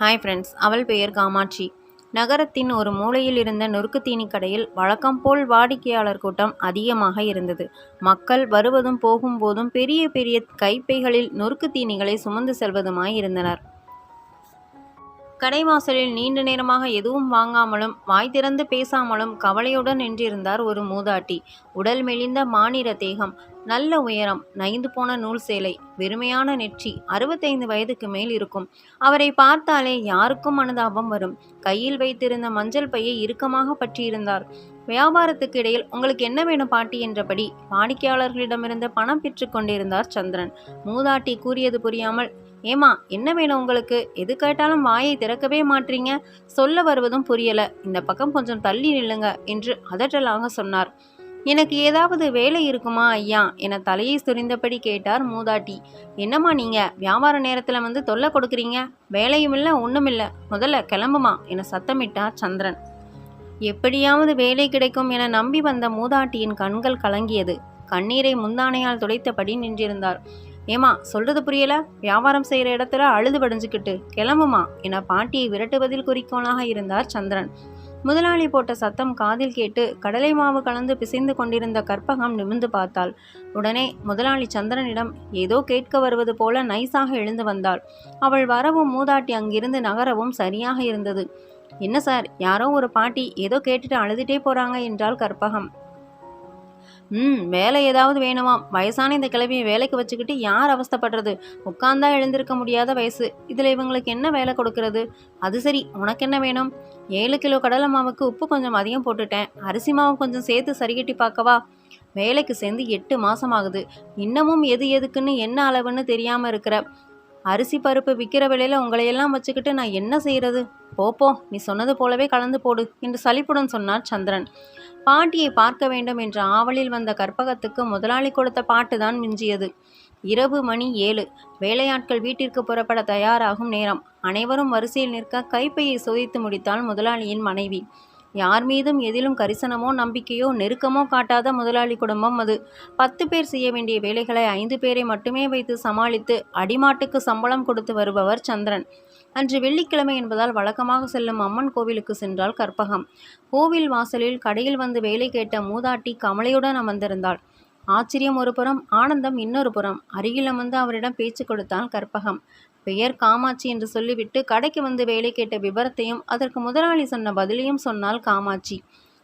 Hi friends அவள் பெயர் காமாட்சி. நகரத்தின் ஒரு மூலையில் இருந்த நொறுக்குத்தீனி கடையில் வழக்கம் போல் வாடிக்கையாளர் கூட்டம் அதிகமாக இருந்தது. மக்கள் வருவதும் போகும்போதும் பெரிய பெரிய கைப்பைகளில் நொறுக்குத்தீனிகளை சுமந்து செல்வதுமாய் இருந்தனர். கடைவாசலில் நீண்ட நேரமாக எதுவும் வாங்காமலும் வாய் திறந்து பேசாமலும் கவலையுடன் நின்றிருந்தார் ஒரு மூதாட்டி. உடல் மெலிந்த மானிட தேகம் நல்ல உயரம் நைந்து போன நூல் சேலை வெறுமையான நெற்றி அறுபத்தைந்து வயதுக்கு மேல் இருக்கும். அவரை பார்த்தாலே யாருக்கும் அனுதாபம் வரும். கையில் வைத்திருந்த மஞ்சள் பையை இறுக்கமாக பற்றியிருந்தார். வியாபாரத்துக்கு இடையில் உங்களுக்கு என்ன வேணும் பாட்டி என்றபடி வாடிக்கையாளர்களிடமிருந்து பணம் பெற்று கொண்டிருந்தார் சந்திரன். மூதாட்டி கூறியது புரியாமல் ஏமா என்ன வேணும் உங்களுக்கு? எது கேட்டாலும் வாயை திறக்கவே மாட்டீங்க. சொல்ல வருவதும் புரியல. இந்த பக்கம் கொஞ்சம் தள்ளி நில்லுங்க என்று அதட்டலாக சொன்னார். எனக்கு ஏதாவது வேலை இருக்குமா ஐயா? என தலையை சுரிந்தபடி கேட்டார் மூதாட்டி. என்னம்மா நீங்க? வியாபார நேரத்தில் வந்து தொல்லை கொடுக்குறீங்க. வேலையும் இல்லை ஒன்றும் இல்லை. முதல்ல கிளம்புமா என சத்தமிட்டார் சந்திரன். எப்படியாவது வேலை கிடைக்கும் என நம்பி வந்த மூதாட்டியின் கண்கள் கலங்கியது. கண்ணீரை முந்தானையால் துடைத்தபடி நின்றிருந்தார். ஏமா சொல்றது புரியல? வியாபாரம் செய்கிற இடத்துல அழுது படிஞ்சுக்கிட்டு கிளம்புமா? என பாட்டியை விரட்டுவதில் குறிக்கோளாக இருந்தார் சந்திரன். முதலாளி போட்ட சத்தம் காதில் கேட்டு கடலை மாவு கலந்து பிசைந்து கொண்டிருந்த கற்பகம் நிமிர்ந்து பார்த்தாள். உடனே முதலாளி சந்திரனிடம் ஏதோ கேட்க வருவது போல நைஸாக எழுந்து வந்தாள். அவள் வரவும் மூதாட்டி அங்கிருந்து நகரவும் சரியாக இருந்தது. என்ன சார் யாரோ ஒரு பாட்டி ஏதோ கேட்டுட்டு அழுதுட்டே போறாங்க என்றாள் கற்பகம். ம் வேலை ஏதாவது வேணுமாம். வயசான இந்த கிழவியை வேலைக்கு வச்சுக்கிட்டு யார் அவஸ்தப்படுறது? உட்காந்தா எழுந்திருக்க முடியாத வயசு. இதில் இவங்களுக்கு என்ன வேலை கொடுக்கறது? அது சரி உனக்கு என்ன வேணும்? ஏழு கிலோ கடலை மாவுக்கு உப்பு கொஞ்சம் அதிகம் போட்டுட்டேன். அரிசி மாவு கொஞ்சம் சேர்த்து சரிகட்டி பார்க்கவா? வேலைக்கு சேர்ந்து எட்டு மாதம் ஆகுது. இன்னமும் எது எதுக்குன்னு என்ன அளவுன்னு தெரியாமல் இருக்கிற அரிசி பருப்பு விற்கிற விலையில் உங்களையெல்லாம் வச்சுக்கிட்டு நான் என்ன செய்கிறது போப்போ நீ சொன்னது போலவே கலந்து போடு என்று சலிப்புடன் சொன்னார் சந்திரன். பாட்டியை பார்க்க வேண்டும் என்ற ஆவலில் வந்த கற்பகத்துக்கு முதலாளி கொடுத்த பாட்டுதான் மிஞ்சியது. இரவு மணி ஏழு. வேலையாட்கள் வீட்டிற்கு புறப்பட தயாராகும் நேரம். அனைவரும் வரிசையில் நிற்க கைப்பையை சோதித்து முடித்தாள் முதலாளியின் மனைவி. யார் மீதும் எதிலும் கரிசனமோ நம்பிக்கையோ நெருக்கமோ காட்டாத முதலாளி குடும்பம் அது. பத்து பேர் செய்ய வேண்டிய வேலைகளை ஐந்து பேரை மட்டுமே வைத்து சமாளித்து அடிமாட்டுக்கு சம்பளம் கொடுத்து வருபவர் சந்திரன். அன்று வெள்ளிக்கிழமை என்பதால் வழக்கமாக செல்லும் அம்மன் கோவிலுக்கு சென்றால் கற்பகம். கோவில் வாசலில் கடையில் வந்து வேலை கேட்ட மூதாட்டி கமலையுடன் அமர்ந்திருந்தாள். ஆச்சரியம் ஒரு புறம் ஆனந்தம் இன்னொரு புறம். அருகில் அமர்ந்து அவரிடம் பேச்சு கொடுத்தான் கற்பகம். பெயர் காமாட்சி என்று சொல்லிவிட்டு கடைக்கு வந்து வேலை கேட்ட விபரத்தையும் அதற்கு முதலாளி சொன்ன பதிலையும் சொன்னாள் காமாட்சி.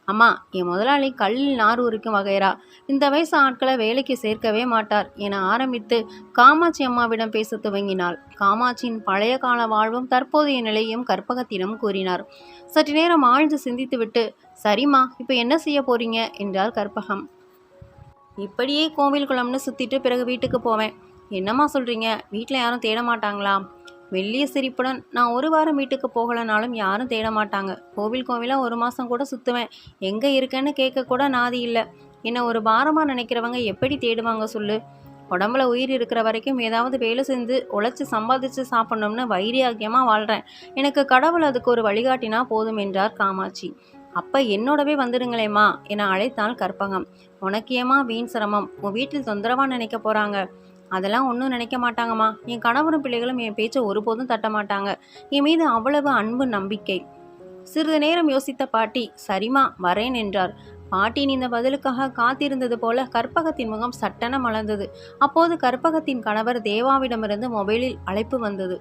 அம்மா என் முதலாளி கல்லில் நார் உரிக்கும் வகைரா. இந்த வயசு ஆட்களை வேலைக்கு சேர்க்கவே மாட்டார் என ஆரம்பித்து காமாட்சி அம்மாவிடம் பேச துவங்கினாள். காமாட்சியின் பழைய கால வாழ்வும் தற்போதைய நிலையும் கற்பகத்திடம் கூறினார். சற்று நேரம் ஆழ்ந்து சிந்தித்துவிட்டு சரிம்மா இப்போ என்ன செய்ய போறீங்க? என்றார் கற்பகம். இப்படியே கோவில் குளம்னு சுத்திட்டு பிறகு வீட்டுக்கு போவேன். என்னம்மா சொல்றீங்க? வீட்டில் யாரும் தேட மாட்டாங்களா? வெள்ளிய சிரிப்புடன் நான் ஒரு வாரம் வீட்டுக்கு போகலனாலும் யாரும் தேட மாட்டாங்க. கோவில் கோவிலாக ஒரு மாதம் கூட சுற்றுவேன் எங்கே இருக்கேன்னு கேட்க கூட நாதி இல்லை. என்னை ஒரு பாரமாக நினைக்கிறவங்க எப்படி தேடுவாங்க சொல்லு? உடம்புல உயிர் இருக்கிற வரைக்கும் ஏதாவது வேலை செஞ்சு உழைச்சி சம்பாதிச்சு சாப்பிட்ணும்னு வைரியாக்கியமாக வாழ்கிறேன் எனக்கு கடவுள் அதுக்கு ஒரு வழிகாட்டினா போதும் என்றார் காமாட்சி. அப்போ என்னோடவே வந்துடுங்களேம்மா என அழைத்தாள் கற்பகம். உனக்கு ஏமா வீண் சிரமம்? உன் வீட்டில் தொந்தரவாக நினைக்க போகிறாங்க அதெல்லாம் ஒன்றும் நினைக்க மாட்டாங்கம்மா. என் கணவரும் பிள்ளைகளும் என் பேச்சை ஒருபோதும் தட்ட மாட்டாங்க. என் மீது அவ்வளவு அன்பு நம்பிக்கை. சிறிது நேரம் யோசித்த பாட்டி சரிமா வரேன் என்றார். பாட்டியின் இந்த பதிலுக்காக காத்திருந்தது போல கற்பகத்தின் முகம் சட்டென மலர்ந்தது. அப்போது கற்பகத்தின் கணவர் தேவாவிடமிருந்து மொபைலில் அழைப்பு வந்தது.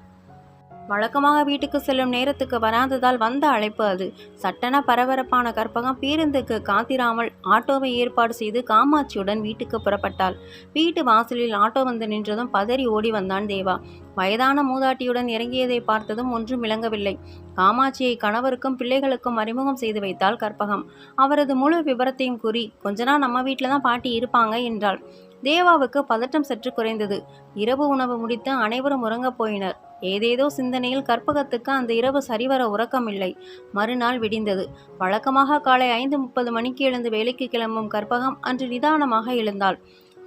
வழக்கமாக வீட்டுக்கு செல்லும் நேரத்துக்கு வராததால் வந்த அழைப்பு அது. சட்டென பரபரப்பான கற்பகம் பேருந்துக்கு காத்திராமல் ஆட்டோவை ஏற்பாடு செய்து காமாட்சியுடன் வீட்டுக்கு புறப்பட்டாள். வீட்டு வாசலில் ஆட்டோ வந்து நின்றதும் பதறி ஓடி வந்தான் தேவா. வயதான மூதாட்டியுடன் இறங்கியதை பார்த்ததும் ஒன்றும் விளங்கவில்லை. காமாட்சியை கணவருக்கும் பிள்ளைகளுக்கும் அறிமுகம் செய்து வைத்தாள் கற்பகம். அவரது முழு விவரத்தையும் கூறி கொஞ்ச நாள் நம்ம வீட்டில் தான் பாட்டி இருப்பாங்க என்றாள். தேவாவுக்கு பதட்டம் சற்று குறைந்தது. இரவு உணவு முடித்து அனைவரும் உறங்கப் போயினர். ஏதேதோ சிந்தனையில் கற்பகத்துக்கு அந்த இரவு சரிவர உறக்கமில்லை. மறுநாள் விடிந்தது. வழக்கமாக காலை ஐந்து முப்பது மணிக்கு எழுந்து வேலைக்கு கிளம்பும் கற்பகம் அன்று நிதானமாக எழுந்தாள்.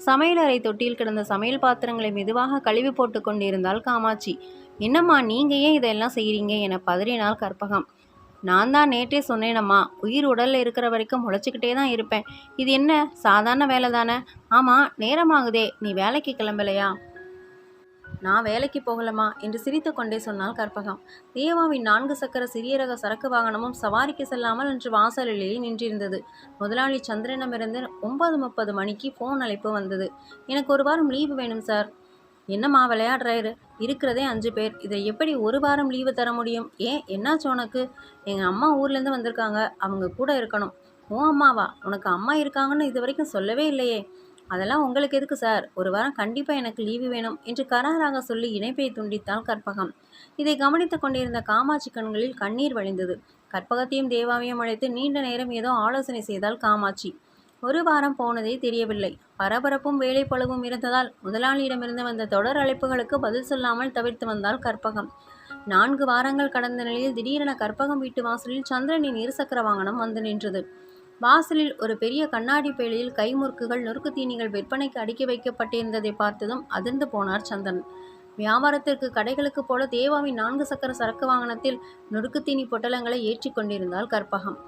சமையலறை தொட்டியில் கிடந்த சமையல் பாத்திரங்களை மெதுவாக கழுவி போட்டு கொண்டிருந்தாள் காமாட்சி. என்னம்மா நீங்க ஏன் இதெல்லாம் செய்கிறீங்க என பதறினாள் கற்பகம். நான் தான் நேற்றே சொன்னேனம்மா உயிர் உடலில் இருக்கிற வரைக்கும் முளைச்சிக்கிட்டே தான் இருப்பேன். இது என்ன சாதாரண வேலை தானே? ஆமாம் நேரமாகுதே நீ வேலைக்கு கிளம்பலையா? நான் வேலைக்கு போகலமா? என்று சிரித்து கொண்டே சொன்னாள் கற்பகம். தேவாவின் நான்கு சக்கர சிறிய ரக சரக்கு வாகனமும் சவாரிக்கு செல்லாமல் அன்று வாசலிலேயே நின்றிருந்தது. முதலாளி சந்திரனமிருந்து ஒன்பது முப்பது மணிக்கு ஃபோன் அழைப்பு வந்தது. எனக்கு ஒரு வாரம் லீவு வேணும் சார் என்னம்மா விளையாடுறாரு இருக்கிறதே அஞ்சு பேர். இதை எப்படி ஒரு வாரம் லீவு தர முடியும்? ஏன்? என்னாச்சு உனக்கு? எங்கள் அம்மா ஊர்லேருந்து வந்திருக்காங்க. அவங்க கூட இருக்கணும். ஓ அம்மாவா? உனக்கு அம்மா இருக்காங்கன்னு இது வரைக்கும் சொல்லவே இல்லையே. அதெல்லாம் உங்களுக்கு எதுக்கு சார்? ஒரு வாரம் கண்டிப்பாக எனக்கு லீவு வேணும் என்று கராராக சொல்லி இணைப்பை துண்டித்தாள் கற்பகம். இதை கவனித்துக் கொண்டிருந்த காமாட்சி கண்களில் கண்ணீர் வழிந்தது. கற்பகத்தையும் தேவாவையும் அழைத்து நீண்ட நேரம் ஏதோ ஆலோசனை செய்தால் காமாட்சி. ஒரு வாரம் போனதே தெரியவில்லை. பரபரப்பும் வேலைப்பளவும் இருந்ததால் முதலாளியிடமிருந்து வந்த தொடர் அழைப்புகளுக்கு பதில் சொல்லாமல் தவிர்த்து வந்தால் கற்பகம். நான்கு வாரங்கள் கடந்த நிலையில் திடீரென கற்பகம் வீட்டு வாசலில் சந்திரனின் இருசக்கர வாகனம் வந்து நின்றது. வாசலில் ஒரு பெரிய கண்ணாடி பேழையில் கைமுறுக்குகள் நொறுக்கு தீனிகள் விற்பனைக்கு அடுக்கி வைக்கப்பட்டிருந்ததை பார்த்ததும் அதிர்ந்து போனார் சந்திரன். வியாபாரத்திற்கு கடைகளுக்கு போல தேவாவின் நான்கு சக்கர சரக்கு வாகனத்தில் நொறுக்குத்தீனி பொட்டலங்களை ஏற்றி கொண்டிருந்தாள் கற்பகம்.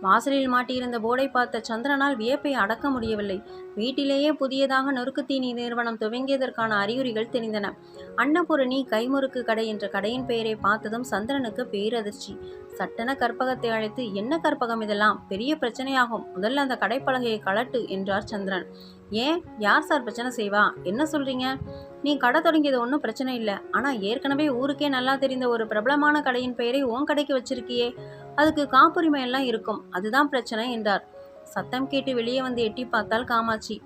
வாசலில் மாட்டியிருந்த போர்டை பார்த்த சந்திரனால் வியப்பை அடக்க முடியவில்லை. வீட்டிலேயே புதியதாக நொறுக்குத்தீனி நிறுவனம் துவங்கியதற்கான அறிகுறிகள் தெரிந்தன. அன்னபூரணி கைமுறுக்கு கடை என்ற கடையின் பெயரை பார்த்ததும் சந்திரனுக்கு பேரதிர்ச்சி. சட்டென கற்பகத்தை அழைத்து என்ன கற்பகம் இதெல்லாம்? பெரிய பிரச்சனையாகும். முதல்ல அந்த கடைப்பலகையை கலட்டு என்றார் சந்திரன். ஏன்? யார் சார் பிரச்சனை செய்வா? என்ன சொல்றீங்க? நீ கடை தொடங்கியது ஒன்றும் பிரச்சனை இல்லை. ஆனால் ஏற்கனவே ஊருக்கே நல்லா தெரிந்த ஒரு பிரபலமான கடையின் பெயரை உன் கடைக்கு வச்சிருக்கியே. அதுக்கு காப்புரிமை எல்லாம் இருக்கும். அதுதான் பிரச்சனை என்றார். சத்தம் கேட்டு வெளியே வந்து எட்டி பார்த்தால் காமாட்சி.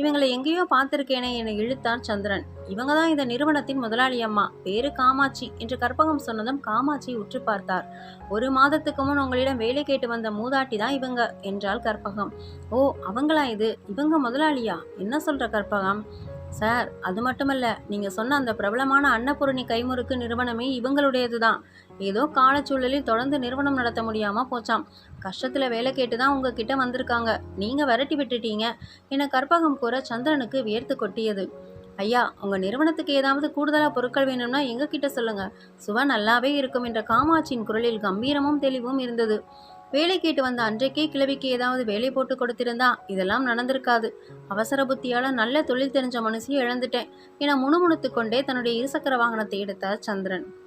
இவங்களை எங்கேயோ பார்த்திருக்கேனே என இழுத்தார் சந்திரன். இவங்க தான் இந்த நிறுவனத்தின் முதலாளி அம்மா. பேரு காமாட்சி என்று கற்பகம் சொன்னதும் காமாட்சி உற்று பார்த்தார். ஒரு மாதத்துக்கு முன் உங்களிடம் வேலை கேட்டு வந்த மூதாட்டி தான் இவங்க என்றாள் கற்பகம். ஓ அவங்களா இது? இவங்க முதலாளியா? என்ன சொல்ற கற்பகம்? சார் அது மட்டுமல்ல நீங்கள் சொன்ன அந்த பிரபலமான அன்னபூரணி கைமுறுக்கு நிறுவனமே இவங்களுடையது தான் ஏதோ காலச்சூழலில் தொடர்ந்து நிறுவனம் நடத்த முடியாமல் போச்சாம். கஷ்டத்தில் வேலை கேட்டு தான் உங்ககிட்ட வந்திருக்காங்க. நீங்கள் விரட்டி விட்டுட்டீங்க. என கற்பகம் கூற சந்திரனுக்கு வியர்த்து கொட்டியது. ஐயா உங்கள் நிறுவனத்துக்கு ஏதாவது கூடுதலாக பொருட்கள் வேணும்னா எங்ககிட்ட சொல்லுங்கள் சுவ நல்லாவே இருக்கும் என்ற காமாட்சியின் குரலில் கம்பீரமும் தெளிவும் இருந்தது. வேலை கேட்டு வந்த அன்றைக்கே கிழவிக்கு ஏதாவது வேலை போட்டு கொடுத்திருந்தா இதெல்லாம் நடந்திருக்காது. அவசர புத்தியால் நல்ல தொழில் தெரிஞ்ச மனுஷையும் இழந்துட்டேன். என முணுமுணுத்து கொண்டே தன்னுடைய இருசக்கர வாகனத்தை எடுத்தார் சந்திரன்.